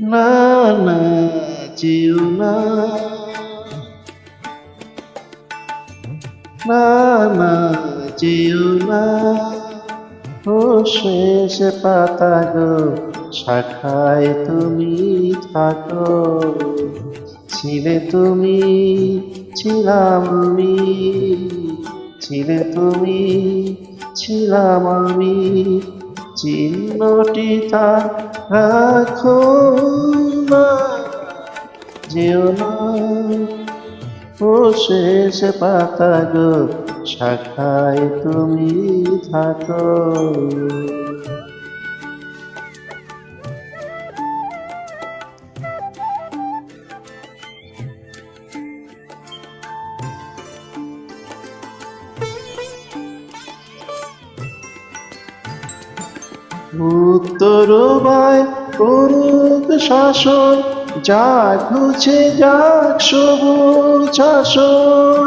না না যেও না। না না যেও না। ও শেষ পাতা গো, শাখায় তুমি থাকো। ছিলে তুমি, ছিলাম আমি। ছিলে তুমি, ছিলাম আমি। চিহ্নটি তা রাখো যেও না। শেষ পাতা গো শাখায় তুমি থাকো। উত্তর বায় করুক শাসন, যাক ঘুছে যাক সবুজ শাসন।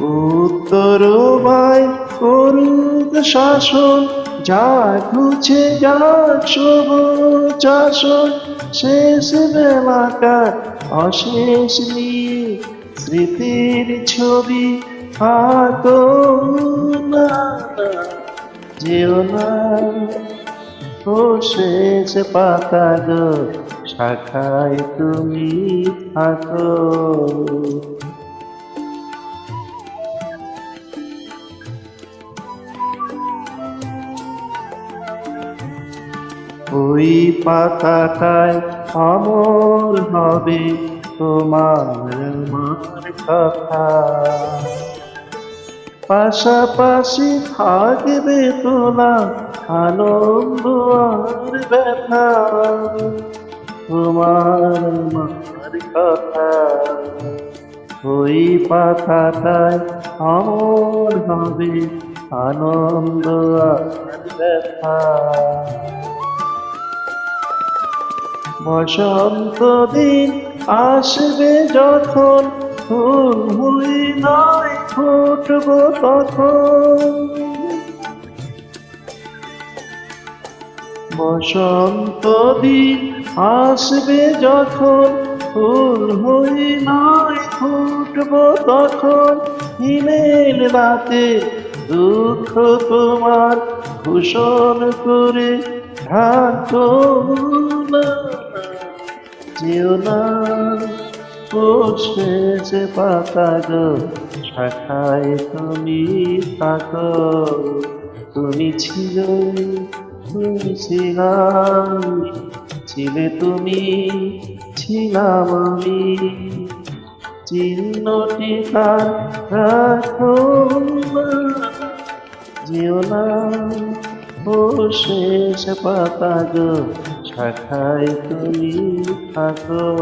উত্তর বায় করুক শাসন, যাক ঘুছে যাক সবুজ শাসন। শেষ বেলাকার অশেষ নিয়ে স্মৃতির ছবি থাকো না যেও না পাতা গো শাখায় তুমি থাকো। ওই পাতাটায় অমর হবে তোমার মার কথা। পাশাপাশি থাকবে তোলা আনন্দ আর ব্যথা। তোমার মার কথা, ওই পাতাটায় অমর হবে আনন্দ আর ব্যথা। বসন্ত দিন আসবে যখন ফুল হয়ে নয়, ফুটব তখন। বসন্ত দিন আসবে যখন, ফুল হয়ে নয়, ফুটব তখন। হিমেল রাতে দুঃখ তোমার, ভূষণ করে ঢাকো যেও না। শেষ পাতা গো। শাখায় তুমি থাকো। তুমি ছিল, তুমি ছিলাম। ছিলে তুমি, ছিলাম আমি। চিহ্নটি তার রাখো যেও না শেষ পাতা গো। শাখায় তুমি থাকো।